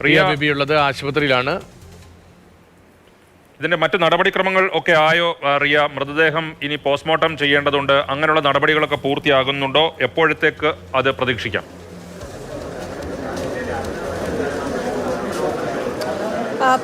പ്രിയ ബിബി ഉള്ളത് ആശുപത്രിയിലാണ്. ഇതിന്റെ മറ്റു നടപടിക്രമങ്ങൾ ഒക്കെ ആയോ റിയ? മൃതദേഹം ഇനി പോസ്റ്റ്മോർട്ടം ചെയ്യേണ്ടതുണ്ട്. അങ്ങനെയുള്ള നടപടികളൊക്കെ പൂർത്തിയാകുന്നുണ്ടോ? എപ്പോഴത്തേക്ക് അത് പ്രതീക്ഷിക്കാം.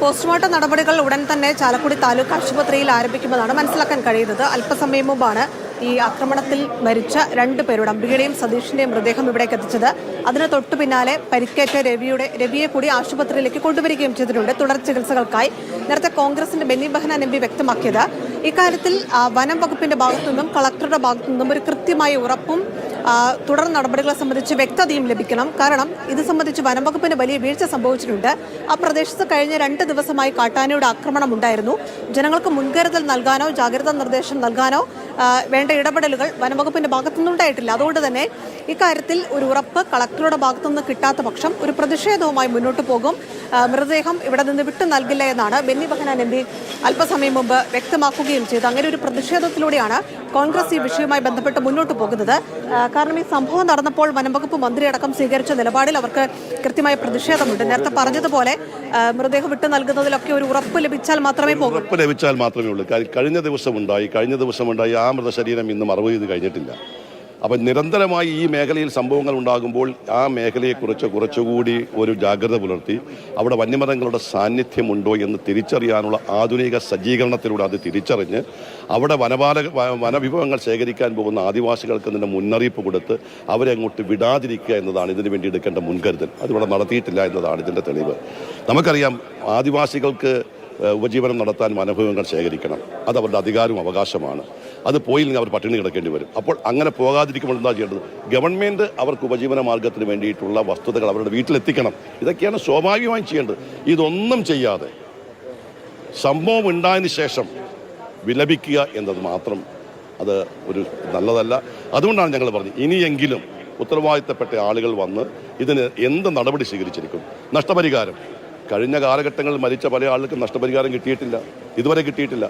പോസ്റ്റ്മോർട്ടം നടപടികൾ ഉടൻ തന്നെ ചാലക്കുടി താലൂക്ക് ആശുപത്രിയിൽ ആരംഭിക്കുമെന്നാണ് മനസ്സിലാക്കാൻ കഴിയുന്നത്. അല്പസമയം മുമ്പാണ് ഈ ആക്രമണത്തിൽ മരിച്ച രണ്ട് പേരുടെ അംബികയുടെയും സതീഷിന്റെയും മൃതദേഹം ഇവിടേക്ക് എത്തിച്ചത്. അതിന് തൊട്ടു പിന്നാലെ പരിക്കേറ്റ രവിയുടെ രവിയെ കൂടി ആശുപത്രിയിലേക്ക് കൊണ്ടുവരികയും ചെയ്തിട്ടുണ്ട് തുടർ ചികിത്സകൾക്കായി. നേരത്തെ കോൺഗ്രസിന്റെ ബെന്നി ബഹനൻ എം പി വ്യക്തമാക്കിയത്. ഇക്കാര്യത്തിൽ വനം വകുപ്പിന്റെ ഭാഗത്തു നിന്നും കളക്ടറുടെ ഭാഗത്തു നിന്നും ഒരു കൃത്യമായ ഉറപ്പും തുടർ നടപടികളെ സംബന്ധിച്ച് വ്യക്തതയും ലഭിക്കണം. കാരണം ഇത് സംബന്ധിച്ച് വനം വകുപ്പിന് വലിയ വീഴ്ച സംഭവിച്ചിട്ടുണ്ട്. ആ പ്രദേശത്ത് കഴിഞ്ഞ രണ്ട് ദിവസമായി കാട്ടാനയുടെ ആക്രമണം ഉണ്ടായിരുന്നു. ജനങ്ങൾക്ക് മുൻകരുതൽ നൽകാനോ ജാഗ്രതാ നിർദ്ദേശം നൽകാനോ വേണ്ട ഇടപെടലുകൾ വനംവകുപ്പിന്റെ ഭാഗത്തുനിന്നുണ്ടായിട്ടില്ല അതുകൊണ്ട് തന്നെ ഇക്കാര്യത്തിൽ ഒരു ഉറപ്പ് കളക്ടറുടെ ഭാഗത്തുനിന്ന് കിട്ടാത്ത പക്ഷം ഒരു പ്രതിഷേധവുമായി മുന്നോട്ട് പോകും. മൃതദേഹം ഇവിടെ നിന്ന് വിട്ടു നൽകില്ല എന്നാണ് ബെന്നി ബഹനാൻ എം പി അല്പസമയം മുമ്പ് വ്യക്തമാക്കുകയും ചെയ്തു. അങ്ങനെ ഒരു പ്രതിഷേധത്തിലൂടെയാണ് കോൺഗ്രസ് ഈ വിഷയവുമായി ബന്ധപ്പെട്ട് മുന്നോട്ട് പോകുന്നത്. കാരണം ഈ സംഭവം നടന്നപ്പോൾ വനംവകുപ്പ് മന്ത്രിയടക്കം സ്വീകരിച്ച നിലപാടിൽ അവർക്ക് കൃത്യമായ പ്രതിഷേധമുണ്ട്. നേരത്തെ പറഞ്ഞതുപോലെ മൃതദേഹം വിട്ടു നൽകുന്നതിലൊക്കെ ഒരു ഉറപ്പ് ലഭിച്ചാൽ മാത്രമേ പോകൂ. ഉറപ്പ് ലഭിച്ചാൽ മാത്രമേ ഉള്ളൂ. കഴിഞ്ഞ ദിവസം ഉണ്ടായി. കഴിഞ്ഞ ദിവസം ഉണ്ടായി. ആ മൃതശരീരം ഇന്നും ചെയ്ത് കഴിഞ്ഞിട്ടില്ല. അപ്പം നിരന്തരമായി ഈ മേഖലയിൽ സംഭവങ്ങൾ ഉണ്ടാകുമ്പോൾ ആ മേഖലയെക്കുറിച്ച് കുറച്ചുകൂടി ഒരു ജാഗ്രത പുലർത്തി അവിടെ വന്യമൃഗങ്ങളുടെ സാന്നിധ്യമുണ്ടോ എന്ന് തിരിച്ചറിയാനുള്ള ആധുനിക സജ്ജീകരണത്തിലൂടെ അത് തിരിച്ചറിഞ്ഞ് അവിടെ വനപാലക വനവിഭവങ്ങൾ ശേഖരിക്കാൻ പോകുന്ന ആദിവാസികൾക്ക് ഇതിന്റെ മുന്നറിയിപ്പ് കൊടുത്ത് അവരെ അങ്ങോട്ട് വിടാതിരിക്കുക എന്നതാണ് ഇതിനു വേണ്ടി എടുക്കേണ്ട മുൻകരുതൽ. അതിവിടെ നടത്തിയിട്ടില്ല എന്നതാണ് ഇതിന്റെ തെളിവ്. നമുക്കറിയാം ആദിവാസികൾക്ക് ഉപജീവനം നടത്താൻ വനഭൂമികൾ ശേഖരിക്കണം. അത് അവരുടെ അധികാരവും അവകാശമാണ്. അത് പോയില്ലെങ്കിൽ അവർ പട്ടിണി കിടക്കേണ്ടി വരും. അപ്പോൾ അങ്ങനെ പോകാതിരിക്കുമ്പോൾ എന്താ ചെയ്യേണ്ടത്? ഗവൺമെന്റ് അവർക്ക് ഉപജീവന മാർഗത്തിന് വേണ്ടിയിട്ടുള്ള വസ്തുതകൾ അവരുടെ വീട്ടിലെത്തിക്കണം. ഇതൊക്കെയാണ് സ്വാഭാവികമായി ചെയ്യേണ്ടത്. ഇതൊന്നും ചെയ്യാതെ സംഭവം ഉണ്ടായതിന് ശേഷം വിലപിക്കുക എന്നത് മാത്രം അത് ഒരു നല്ലതല്ല. അതുകൊണ്ടാണ് ഞങ്ങൾ പറഞ്ഞത് ഇനിയെങ്കിലും ഉത്തരവാദിത്തപ്പെട്ട ആളുകൾ വന്ന് ഇതിന് എന്ത് നടപടി സ്വീകരിച്ചിരിക്കും? നഷ്ടപരിഹാരം. കഴിഞ്ഞ കാലഘട്ടങ്ങളിൽ മരിച്ച പല ആളുകൾക്കും നഷ്ടപരിഹാരം കിട്ടിയിട്ടില്ല. ഇതുവരെ കിട്ടിയിട്ടില്ല.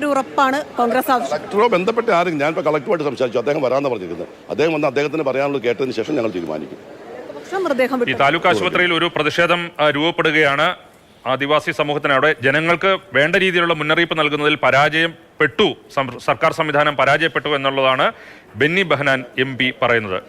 ഒരു ഉറപ്പാണ് കോൺഗ്രസ് കളക്ടറോ ബന്ധപ്പെട്ട ആരും ഞാൻ ഇപ്പോൾ കളക്ടറുമായിട്ട് സംസാരിച്ചു. അദ്ദേഹം വരാമെന്ന് പറഞ്ഞിരിക്കുന്നത്. അദ്ദേഹം വന്ന് അദ്ദേഹത്തിന് പറയാനുള്ളത് കേട്ടതിന് ശേഷം ഞങ്ങൾ തീരുമാനിക്കും. ഈ താലൂക്ക് ആശുപത്രിയിൽ ഒരു പ്രതിഷേധം രൂപപ്പെടുകയാണ് ആദിവാസി സമൂഹത്തിന്. അവിടെ ജനങ്ങൾക്ക് വേണ്ട രീതിയിലുള്ള മുന്നറിയിപ്പ് നൽകുന്നതിൽ പരാജയപ്പെട്ടു. പെട്ടു സർക്കാർ സംവിധാനം പരാജയപ്പെട്ടു എന്നുള്ളതാണ് ബെന്നി ബെഹനാൻ എം പറയുന്നത്.